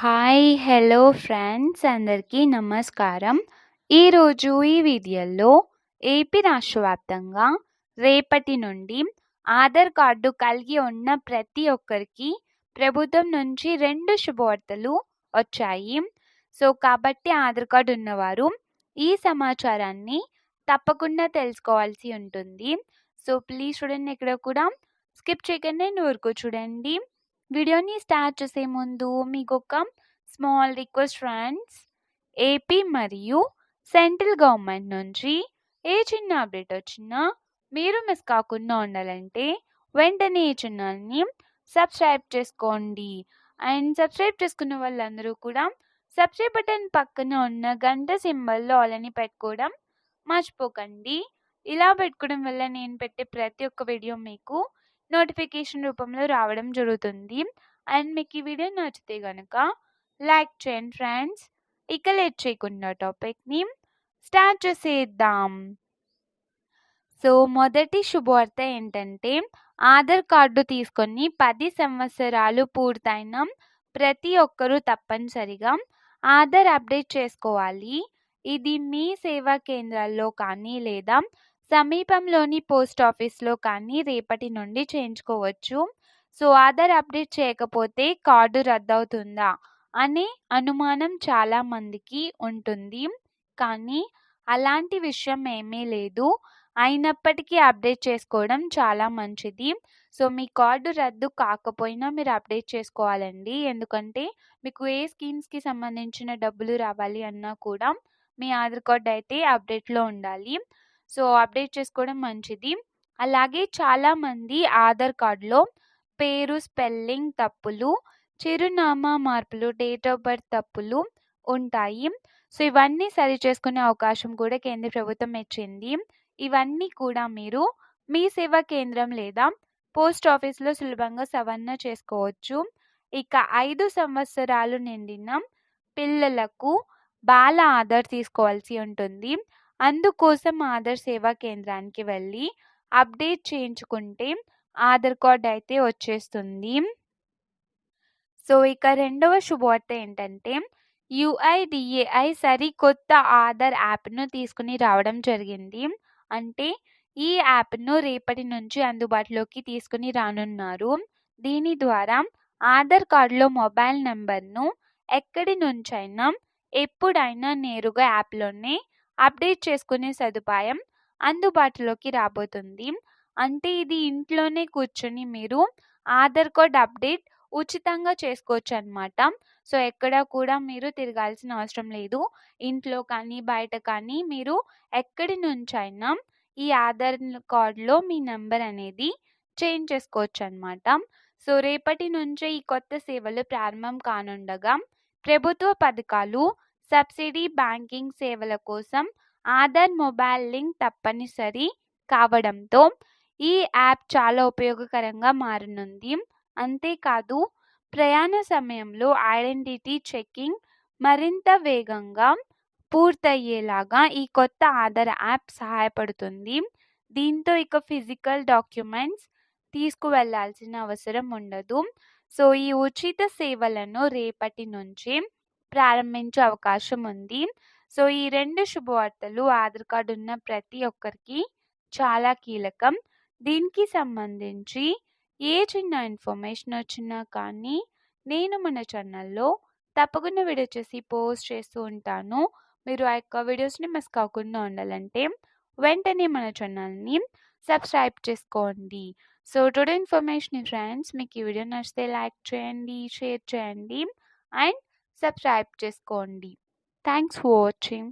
Hi hello friends అందరికీ నమస్కారం. ఈరోజు ఈ వీడియోలో ఏపీ రాష్ట్ర వ్యాప్తంగా రేపటి నుండి ఆధార్ కార్డు కలిగి ఉన్న ప్రతి ఒక్కరికి ప్రభుత్వం నుంచి రెండు శుభవార్తలు వచ్చాయి. సో కాబట్టి ఆధార్ కార్డు ఉన్నవారు ఈ సమాచారాన్ని తప్పకుండా తెలుసుకోవాల్సి ఉంటుంది. సో ప్లీజ్ చూడండి ఇక్కడ కూడా. స్కిప్ చేయకుండా నూరుకు వరకు చూడండి. వీడియోని స్టార్ట్ చేసే ముందు మీకు ఒక స్మాల్ రిక్వెస్ట్ ఫ్రెండ్స్. ఏపీ మరియు సెంట్రల్ గవర్నమెంట్ నుంచి ఏ చిన్న అప్డేట్ వచ్చినా మీరు మిస్ కాకుండా ఉండాలంటే వెంటనే ఈ ఛానల్ని సబ్స్క్రైబ్ చేసుకోండి. అండ్ సబ్స్క్రైబ్ చేసుకున్న వాళ్ళందరూ కూడా సబ్స్క్రైబ్ బటన్ పక్కన ఉన్న గంట సింబల్లో ఆలని పెట్టుకోవడం మర్చిపోకండి. ఇలా పెట్టుకోవడం వల్ల నేను పెట్టే ప్రతి ఒక్క వీడియో మీకు నోటిఫికేషన్ రూపంలో రావడం జరుగుతుంది. అండ్ మీకు ఈ వీడియో నచ్చితే కనుక లైక్ చేయండి ఫ్రెండ్స్. ఇక లేట్ చేయకుండా టాపిక్ని స్టార్ట్ చేసేద్దాం. సో మొదటి శుభవార్త ఏంటంటే ఆధార్ కార్డు తీసుకొని పది సంవత్సరాలు పూర్తయిన ప్రతి ఒక్కరూ తప్పనిసరిగా ఆధార్ అప్డేట్ చేసుకోవాలి. ఇది మీ సేవా కేంద్రాల్లో కానీ లేదా సమీపంలోని పోస్ట్ ఆఫీస్లో కానీ రేపటి నుండి చేయించుకోవచ్చు. సో ఆధార్ అప్డేట్ చేయకపోతే కార్డు రద్దవుతుందా? అనే అనుమానం చాలామందికి ఉంటుంది. కానీ అలాంటి విషయం ఏమీ లేదు. అయినప్పటికీ అప్డేట్ చేసుకోవడం చాలా మంచిది. సో మీ కార్డు రద్దు కాకపోయినా మీరు అప్డేట్ చేసుకోవాలండి. ఎందుకంటే మీకు ఏ స్కీమ్స్కి సంబంధించిన డబ్బులు రావాలి అన్నా కూడా మీ ఆధార్ కార్డ్ అయితే అప్డేట్లో ఉండాలి. సో అప్డేట్ చేసుకోవడం మంచిది. అలాగే చాలామంది ఆధార్ కార్డులో పేరు స్పెల్లింగ్ తప్పులు చిరునామా మార్పులు డేట్ ఆఫ్ బర్త్ తప్పులు ఉంటాయి. సో ఇవన్నీ సరి చేసుకునే అవకాశం కూడా కేంద్ర ప్రభుత్వం ఇచ్చింది. ఇవన్నీ కూడా మీరు మీ సేవా కేంద్రం లేదా పోస్ట్ ఆఫీస్లో సులభంగా సవరణ చేసుకోవచ్చు. ఇక ఐదు సంవత్సరాలు నిండిన పిల్లలకు బాల ఆధార్ తీసుకోవాల్సి ఉంటుంది. అందుకోసం ఆధార్ సేవా కేంద్రానికి వెళ్ళి అప్డేట్ చేయించుకుంటే ఆధార్ కార్డ్ అయితే వచ్చేస్తుంది. సో ఇక రెండవ శుభవార్త ఏంటంటే యుఐడిఏఐ సరికొత్త ఆధార్ యాప్ను తీసుకుని రావడం జరిగింది. అంటే ఈ యాప్ను రేపటి నుంచి అందుబాటులోకి తీసుకుని రానున్నారు. దీని ద్వారా ఆధార్ కార్డులో మొబైల్ నెంబర్ను ఎక్కడి నుంచైనా ఎప్పుడైనా నేరుగా యాప్లోనే అప్డేట్ చేసుకునే సదుపాయం అందుబాటులోకి రాబోతుంది. అంటే ఇది ఇంట్లోనే కూర్చొని మీరు ఆధార్ కార్డ్ అప్డేట్ ఉచితంగా చేసుకోవచ్చు అనమాట సో ఎక్కడ కూడా మీరు తిరగాల్సిన అవసరం లేదు. ఇంట్లో కానీ బయట కానీ మీరు ఎక్కడి నుంచైనా ఈ ఆధార్ కార్డులో మీ నెంబర్ అనేది చేంజ్ చేసుకోవచ్చు అనమాట సో రేపటి నుంచే ఈ కొత్త సేవలు ప్రారంభం కానుండగా ప్రభుత్వ పథకాలు సబ్సిడీ బ్యాంకింగ్ సేవల కోసం ఆధార్ మొబైల్ లింక్ తప్పనిసరి కావడంతో ఈ యాప్ చాలా ఉపయోగకరంగా మారనుంది. అంతేకాదు ప్రయాణ సమయంలో ఐడెంటిటీ చెకింగ్ మరింత వేగంగా పూర్తయ్యేలాగా ఈ కొత్త ఆధార్ యాప్ సహాయపడుతుంది. దీంతో ఇక ఫిజికల్ డాక్యుమెంట్స్ తీసుకువెళ్ళాల్సిన అవసరం ఉండదు. సో ఈ ఉచిత సేవలను రేపటి నుంచి ప్రారంభించే అవకాశం ఉంది. సో ఈ రెండు శుభవార్తలు ఆధార్ కార్డు ఉన్న ప్రతి ఒక్కరికి చాలా కీలకం. దీనికి సంబంధించి ఏ చిన్న ఇన్ఫర్మేషన్ వచ్చినా కానీ నేను మన ఛానల్లో తప్పకుండా వీడియో చేసి పోస్ట్ చేస్తూ ఉంటాను. మీరు ఆ యొక్క వీడియోస్ని మిస్ కాకుండా ఉండాలంటే వెంటనే మన ఛానల్ని సబ్స్క్రైబ్ చేసుకోండి. సో టుడే ఇన్ఫర్మేషన్ ఫ్రెండ్స్ మీకు ఈ వీడియో నచ్చితే లైక్ చేయండి షేర్ చేయండి. అండ్ సబ్స్క్రైబ్ చేసుకోండి. Thanks for watching